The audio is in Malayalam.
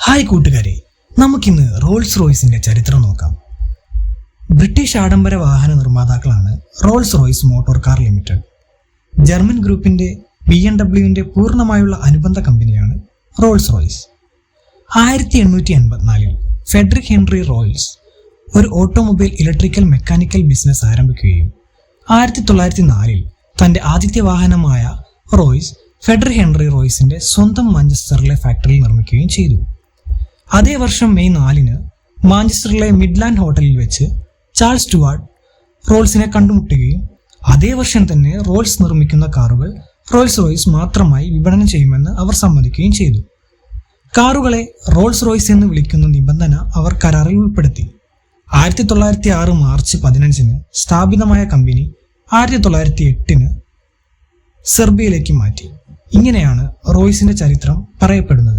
ഹായ് കൂട്ടുകാരെ നമുക്കിന്ന് റോൾസ് റോയ്സിന്റെ ചരിത്രം നോക്കാം. ബ്രിട്ടീഷ് ആഡംബര വാഹന നിർമ്മാതാക്കളാണ് Rolls Royce motor car limited. German ഗ്രൂപ്പിന്റെ ബി എം ഡബ്ല്യുവിന്റെ പൂർണമായുള്ള അനുബന്ധ കമ്പനിയാണ് റോൾസ് റോയ്സ്. ആയിരത്തി എണ്ണൂറ്റി എൺപത്തിനാലിൽ ഫെഡറിക് ഹെൻറി റോയൽസ് ഒരു ഓട്ടോമൊബൈൽ ഇലക്ട്രിക്കൽ മെക്കാനിക്കൽ ബിസിനസ് ആരംഭിക്കുകയും ആയിരത്തി തൊള്ളായിരത്തി നാലിൽ തന്റെ ആദ്യത്തെ വാഹനമായ റോയ്സ് ഫെഡറിക് ഹെൻറി റോയ്സിന്റെ സ്വന്തം മാഞ്ചസ്റ്ററിലെ ഫാക്ടറിയിൽ നിർമ്മിക്കുകയും ചെയ്തു. അതേ വർഷം മെയ് നാലിന് മാഞ്ചസ്റ്ററിലെ മിഡ്ലാൻഡ് ഹോട്ടലിൽ വെച്ച് ചാൾസ് സ്റ്റുവാർട്ട് റോൾസിനെ കണ്ടുമുട്ടുകയും അതേ വർഷം തന്നെ റോൾസ് നിർമ്മിക്കുന്ന കാറുകൾ റോൾസ് റോയ്സ് മാത്രമായി വിപണനം ചെയ്യുമെന്ന് അവർ സമ്മതിക്കുകയും ചെയ്തു. കാറുകളെ റോൾസ് റോയ്സ് എന്ന് വിളിക്കുന്ന നിബന്ധന അവർ കരാറിൽ ഉൾപ്പെടുത്തി. ആയിരത്തി തൊള്ളായിരത്തി ആറ് മാർച്ച് പതിനഞ്ചിന് സ്ഥാപിതമായ കമ്പനി ആയിരത്തി തൊള്ളായിരത്തി എട്ടിന് സെർബിയയിലേക്ക് മാറ്റി. ഇങ്ങനെയാണ് റോയ്സിന്റെ ചരിത്രം പറയപ്പെടുന്നത്.